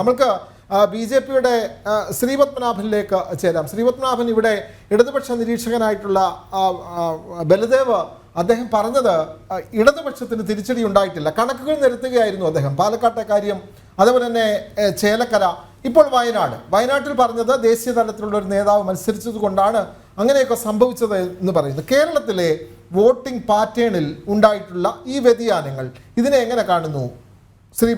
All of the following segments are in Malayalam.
നമ്മൾക്ക് ബി ജെ പിയുടെ ശ്രീപത്മനാഭനിലേക്ക് ചേരാം. ശ്രീപത്മനാഭൻ ഇവിടെ ഇടതുപക്ഷ നിരീക്ഷകനായിട്ടുള്ള ബലദേവ് അദ്ദേഹം പറഞ്ഞത് ഇടതുപക്ഷത്തിന് തിരിച്ചടി ഉണ്ടായിട്ടില്ല. കണക്കുകൾ നിരത്തുകയായിരുന്നു അദ്ദേഹം. പാലക്കാട്ടെ കാര്യം അതുപോലെ തന്നെ ചേലക്കര ഇപ്പോൾ വയനാട്. വയനാട്ടിൽ പറഞ്ഞത് ദേശീയ തലത്തിലുള്ള ഒരു നേതാവ് മത്സരിച്ചത് കൊണ്ടാണ് അങ്ങനെയൊക്കെ സംഭവിച്ചത് എന്ന് പറയുന്നത്. കേരളത്തിലെ വോട്ടിംഗ് പാറ്റേണിൽ ഉണ്ടായിട്ടുള്ള ഈ വ്യതിയാനങ്ങൾ ഇതിനെ എങ്ങനെ കാണുന്നു ശ്രീ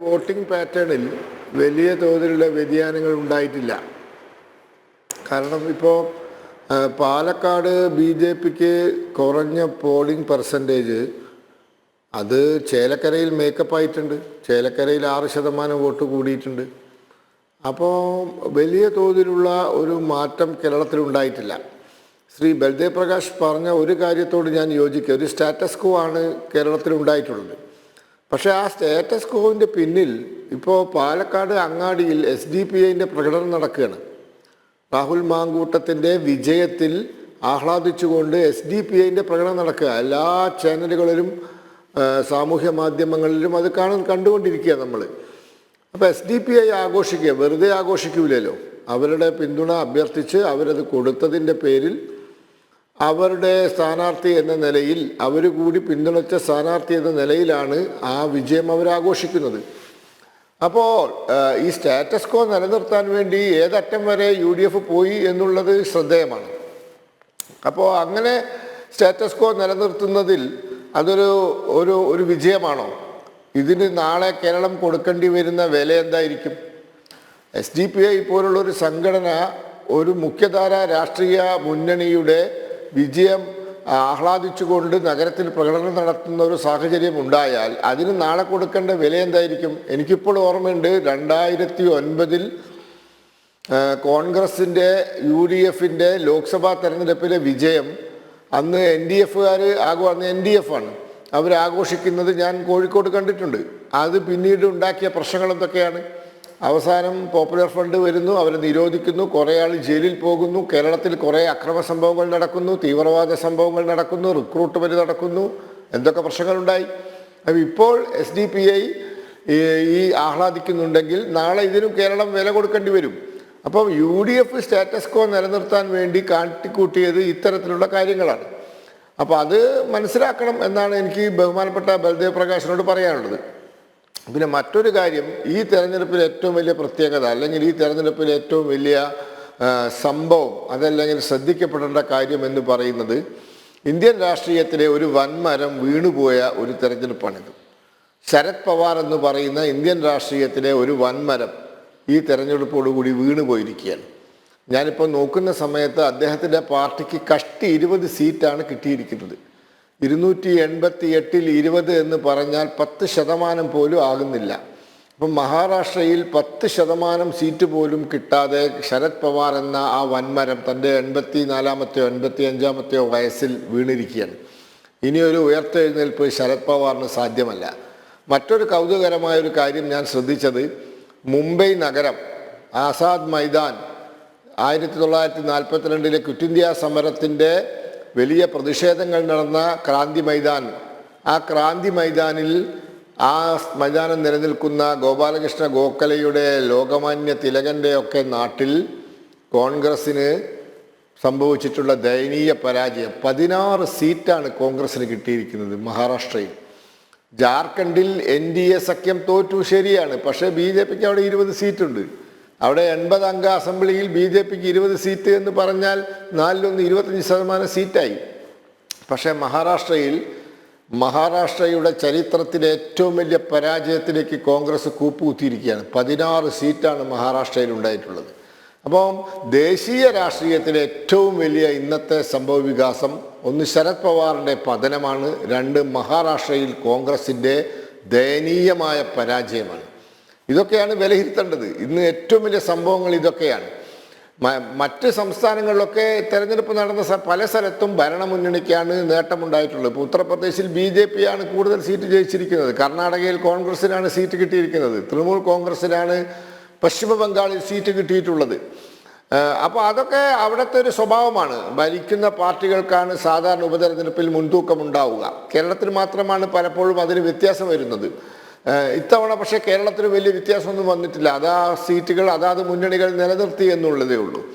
വോട്ടിംഗ് പാറ്റേണിൽ വലിയ തോതിലുള്ള വ്യതിയാനങ്ങൾ ഉണ്ടായിട്ടില്ല. കാരണം ഇപ്പോൾ പാലക്കാട് ബി ജെ പിക്ക് കുറഞ്ഞ പോളിംഗ് പെർസെന്റേജ് അത് ചേലക്കരയിൽ മേക്കപ്പ് ആയിട്ടുണ്ട്. ചേലക്കരയിൽ ആറ് ശതമാനം വോട്ട് കൂടിയിട്ടുണ്ട്. അപ്പോൾ വലിയ തോതിലുള്ള ഒരു മാറ്റം കേരളത്തിലുണ്ടായിട്ടില്ല ശ്രീ ബൽദേവ് പ്രകാശ് പറഞ്ഞ ഒരു കാര്യത്തോട് ഞാൻ യോജിക്കുക ഒരു സ്റ്റാറ്റസ് കോ ആണ് കേരളത്തിലുണ്ടായിട്ടുള്ളത് പക്ഷേ ആ സ്റ്റേറ്റസ് കോവിന്റെ പിന്നിൽ ഇപ്പോൾ പാലക്കാട് അങ്ങാടിയിൽ എസ് ഡി പി ഐന്റെ പ്രകടനം നടക്കുകയാണ്. രാഹുൽ മാങ്കൂട്ടത്തിന്റെ വിജയത്തിൽ ആഹ്ലാദിച്ചുകൊണ്ട് എസ് ഡി പി ഐന്റെ പ്രകടനം നടക്കുക. എല്ലാ ചാനലുകളിലും സാമൂഹ്യ മാധ്യമങ്ങളിലും അത് കാണാൻ കണ്ടുകൊണ്ടിരിക്കുക നമ്മൾ അപ്പോൾ എസ് ഡി പി ഐ ആഘോഷിക്കുക വെറുതെ ആഘോഷിക്കൂലല്ലോ. അവരുടെ പിന്തുണ അഭ്യർത്ഥിച്ച് അവരത് കൊടുത്തതിന്റെ പേരിൽ അവരുടെ സ്ഥാനാർത്ഥി എന്ന നിലയിൽ അവർ കൂടി പിന്തുണച്ച സ്ഥാനാർത്ഥി എന്ന നിലയിലാണ് ആ വിജയം അവർ ആഘോഷിക്കുന്നത് അപ്പോൾ ഈ സ്റ്റാറ്റസ് കോ നിലനിർത്താൻ വേണ്ടി ഏതറ്റം വരെ യു ഡി എഫ് പോയി എന്നുള്ളത് ശ്രദ്ധേയമാണ്. അപ്പോൾ അങ്ങനെ സ്റ്റാറ്റസ് കോ നിലനിർത്തുന്നതിൽ അതൊരു ഒരു ഒരു വിജയമാണോ? ഇതിന് നാളെ കേരളം കൊടുക്കേണ്ടി വരുന്ന വില എന്തായിരിക്കും? എസ് ഡി പി ഐ പോലുള്ളൊരു സംഘടന ഒരു മുഖ്യധാര രാഷ്ട്രീയ മുന്നണിയുടെ വിജയം ആഹ്ലാദിച്ചുകൊണ്ട് നഗരത്തിൽ പ്രകടനം നടത്തുന്ന ഒരു സാഹചര്യം ഉണ്ടായാൽ അതിന് നാളെ കൊടുക്കേണ്ട വില എന്തായിരിക്കും? എനിക്കിപ്പോൾ ഓർമ്മയുണ്ട് രണ്ടായിരത്തി ഒൻപതിൽ കോൺഗ്രസിന്റെ യു ഡി എഫിന്റെ ലോക്സഭാ തെരഞ്ഞെടുപ്പിലെ വിജയം അന്ന് എൻ ഡി എഫുകാർ ആകുക അന്ന് എൻ ഡി എഫ് ആണ് അവർ ആഘോഷിക്കുന്നത് ഞാൻ കോഴിക്കോട് കണ്ടിട്ടുണ്ട്. അത് പിന്നീട് ഉണ്ടാക്കിയ പ്രശ്നങ്ങൾ എന്തൊക്കെയാണ്? അവസാനം പോപ്പുലർ ഫ്രണ്ട് വരുന്നു അവരെ നിരോധിക്കുന്നു കുറേ ആൾ ജയിലിൽ പോകുന്നു കേരളത്തിൽ കുറേ അക്രമ സംഭവങ്ങൾ നടക്കുന്നു തീവ്രവാദ സംഭവങ്ങൾ നടക്കുന്നു റിക്രൂട്ട്മെന്റ് നടക്കുന്നു എന്തൊക്കെ പ്രശ്നങ്ങളുണ്ടായി? അപ്പം ഇപ്പോൾ എസ് ഡി പി ഐ ഈ ആഹ്ലാദിക്കുന്നുണ്ടെങ്കിൽ നാളെ ഇതിനും കേരളം വില കൊടുക്കേണ്ടി വരും. അപ്പം U D F status quo നിലനിർത്താൻ വേണ്ടി കാട്ടിക്കൂട്ടിയത് ഇത്തരത്തിലുള്ള കാര്യങ്ങളാണ്. അപ്പോൾ അത് മനസ്സിലാക്കണം എന്നാണ് എനിക്ക് ബഹുമാനപ്പെട്ട ബൽദേവ് പ്രകാശിനോട് പറയാനുള്ളത്. പിന്നെ മറ്റൊരു കാര്യം ഈ തെരഞ്ഞെടുപ്പിൽ ഏറ്റവും വലിയ പ്രത്യേകത അല്ലെങ്കിൽ ഈ തെരഞ്ഞെടുപ്പിൽ ഏറ്റവും വലിയ സംഭവം അതല്ലെങ്കിൽ ശ്രദ്ധിക്കപ്പെടേണ്ട കാര്യം എന്ന് പറയുന്നത് ഇന്ത്യൻ രാഷ്ട്രീയത്തിലെ ഒരു വൻമരം വീണുപോയ ഒരു തെരഞ്ഞെടുപ്പാണിത്. ശരത് പവാർ എന്ന് പറയുന്ന ഇന്ത്യൻ രാഷ്ട്രീയത്തിലെ ഒരു വൻമരം ഈ തെരഞ്ഞെടുപ്പോടുകൂടി വീണുപോയിരിക്കുകയാണ്. ഞാനിപ്പോൾ നോക്കുന്ന സമയത്ത് അദ്ദേഹത്തിന്റെ പാർട്ടിക്ക് കഷ്ടി ഇരുപത് സീറ്റാണ് കിട്ടിയിരിക്കുന്നത്. ഇരുന്നൂറ്റി എൺപത്തി എട്ടിൽ ഇരുപത് എന്ന് പറഞ്ഞാൽ പത്ത് ശതമാനം പോലും ആകുന്നില്ല. അപ്പം മഹാരാഷ്ട്രയിൽ പത്ത് ശതമാനം സീറ്റ് പോലും കിട്ടാതെ ശരത് പവാർ എന്ന ആ വൻമരം തന്റെ എൺപത്തി നാലാമത്തെയോ എൺപത്തി അഞ്ചാമത്തെയോ വയസ്സിൽ വീണിരിക്കുകയാണ്. ഇനിയൊരു ഉയർത്തെഴുന്നേൽപ്പ് ശരത് പവാറിന് സാധ്യമല്ല. മറ്റൊരു കൗതുകകരമായ ഒരു കാര്യം ഞാൻ ശ്രദ്ധിച്ചത് മുംബൈ നഗരം ആസാദ് മൈതാൻ ആയിരത്തി തൊള്ളായിരത്തി നാൽപ്പത്തിരണ്ടിലെ ക്വിറ്റ് ഇന്ത്യ സമരത്തിന്റെ വലിയ പ്രതിഷേധങ്ങൾ നടന്ന ക്രാന്തി മൈതാൻ. ആ ക്രാന്തി മൈതാനിൽ ആ മൈതാനം നിലനിൽക്കുന്ന ഗോപാലകൃഷ്ണ ഗോഖലയുടെ ലോകമാന്യ തിലകന്റെ ഒക്കെ നാട്ടിൽ കോൺഗ്രസ്സിന് സംഭവിച്ചിട്ടുള്ള ദയനീയ പരാജയം. പതിനാറ് സീറ്റാണ് കോൺഗ്രസ്സിന് കിട്ടിയിരിക്കുന്നത് മഹാരാഷ്ട്രയിൽ. ജാർഖണ്ഡിൽ എൻ ഡി എ സഖ്യം തോറ്റു ശരിയാണ്. പക്ഷേ ബി ജെ പിക്ക് അവിടെ ഇരുപത് സീറ്റുണ്ട്. അവിടെ എൺപത് അംഗ അസംബ്ലിയിൽ ബി ജെ പിക്ക് ഇരുപത് സീറ്റ് എന്ന് പറഞ്ഞാൽ നാലിലൊന്ന് ഇരുപത്തഞ്ച് ശതമാനം സീറ്റായി. പക്ഷേ മഹാരാഷ്ട്രയിൽ മഹാരാഷ്ട്രയുടെ ചരിത്രത്തിലെ ഏറ്റവും വലിയ പരാജയത്തിലേക്ക് കോൺഗ്രസ് കൂപ്പുകുത്തിയിരിക്കുകയാണ്. പതിനാറ് സീറ്റാണ് മഹാരാഷ്ട്രയിൽ ഉണ്ടായിട്ടുള്ളത്. അപ്പം ദേശീയ രാഷ്ട്രീയത്തിലെ ഏറ്റവും വലിയ ഇന്നത്തെ സംഭവ വികാസം ഒന്ന് ശരത് പവാറിന്റെ പതനമാണ് രണ്ട് മഹാരാഷ്ട്രയിൽ കോൺഗ്രസിന്റെ ദയനീയമായ പരാജയമാണ്. ഇതൊക്കെയാണ് വിലയിരുത്തേണ്ടത്. ഇന്ന് ഏറ്റവും വലിയ സംഭവങ്ങൾ ഇതൊക്കെയാണ്. മറ്റ് സംസ്ഥാനങ്ങളിലൊക്കെ തെരഞ്ഞെടുപ്പ് നടന്ന പല സ്ഥലത്തും ഭരണമുന്നണിക്കാണ് നേട്ടമുണ്ടായിട്ടുള്ളത്. ഇപ്പോൾ ഉത്തർപ്രദേശിൽ ബി ജെ പി ആണ് കൂടുതൽ സീറ്റ് ജയിച്ചിരിക്കുന്നത്. കർണാടകയിൽ കോൺഗ്രസിനാണ് സീറ്റ് കിട്ടിയിരിക്കുന്നത്. തൃണമൂൽ കോൺഗ്രസിനാണ് പശ്ചിമ ബംഗാളിൽ സീറ്റ് കിട്ടിയിട്ടുള്ളത്. അപ്പോൾ അതൊക്കെ അവിടുത്തെ ഒരു സ്വഭാവമാണ്. ഭരിക്കുന്ന പാർട്ടികൾക്കാണ് സാധാരണ ഉപതെരഞ്ഞെടുപ്പിൽ മുൻതൂക്കം ഉണ്ടാവുക കേരളത്തിൽ മാത്രമാണ് പലപ്പോഴും അതിന് വ്യത്യാസം വരുന്നത്. ഇത്തവണ പക്ഷേ കേരളത്തിന് വലിയ വ്യത്യാസമൊന്നും വന്നിട്ടില്ല. അതാ സീറ്റുകൾ അതാത് മുന്നണികൾ നിലനിർത്തി എന്നുള്ളതേ ഉള്ളൂ.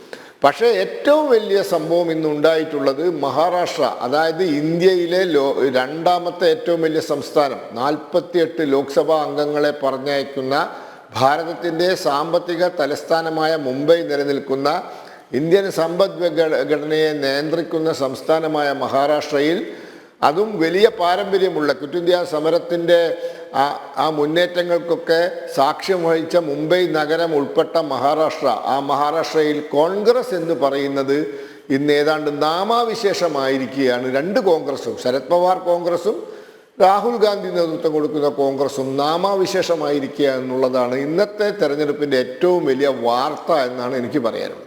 പക്ഷേ ഏറ്റവും വലിയ സംഭവം ഇന്ന് ഉണ്ടായിട്ടുള്ളത് മഹാരാഷ്ട്ര അതായത് ഇന്ത്യയിലെ ലോ രണ്ടാമത്തെ ഏറ്റവും വലിയ സംസ്ഥാനം നാൽപ്പത്തിയെട്ട് ലോക്സഭാ അംഗങ്ങളെ പറഞ്ഞയക്കുന്ന ഭാരതത്തിന്റെ സാമ്പത്തിക തലസ്ഥാനമായ മുംബൈ നിലനിൽക്കുന്ന ഇന്ത്യൻ സമ്പദ്ഘടനയെ ഘട- ഘടനയെ നിയന്ത്രിക്കുന്ന സംസ്ഥാനമായ മഹാരാഷ്ട്രയിൽ അതും വലിയ പാരമ്പര്യമുള്ള ക്വിറ്റ് ഇന്ത്യ സമരത്തിന്റെ ആ മുന്നേറ്റങ്ങൾക്കൊക്കെ സാക്ഷ്യം വഹിച്ച മുംബൈ നഗരം ഉൾപ്പെട്ട മഹാരാഷ്ട്ര. ആ മഹാരാഷ്ട്രയിൽ കോൺഗ്രസ് എന്ന് പറയുന്നത് ഇന്ന് ഏതാണ്ട് നാമാവിശേഷമായിരിക്കുകയാണ്. രണ്ട് കോൺഗ്രസും ശരത് പവാർ കോൺഗ്രസും രാഹുൽ ഗാന്ധി നേതൃത്വം കൊടുക്കുന്ന കോൺഗ്രസും നാമാവിശേഷമായിരിക്കുക എന്നുള്ളതാണ് ഇന്നത്തെ തെരഞ്ഞെടുപ്പിന്റെ ഏറ്റവും വലിയ വാർത്ത എന്നാണ് എനിക്ക് പറയാനുള്ളത്.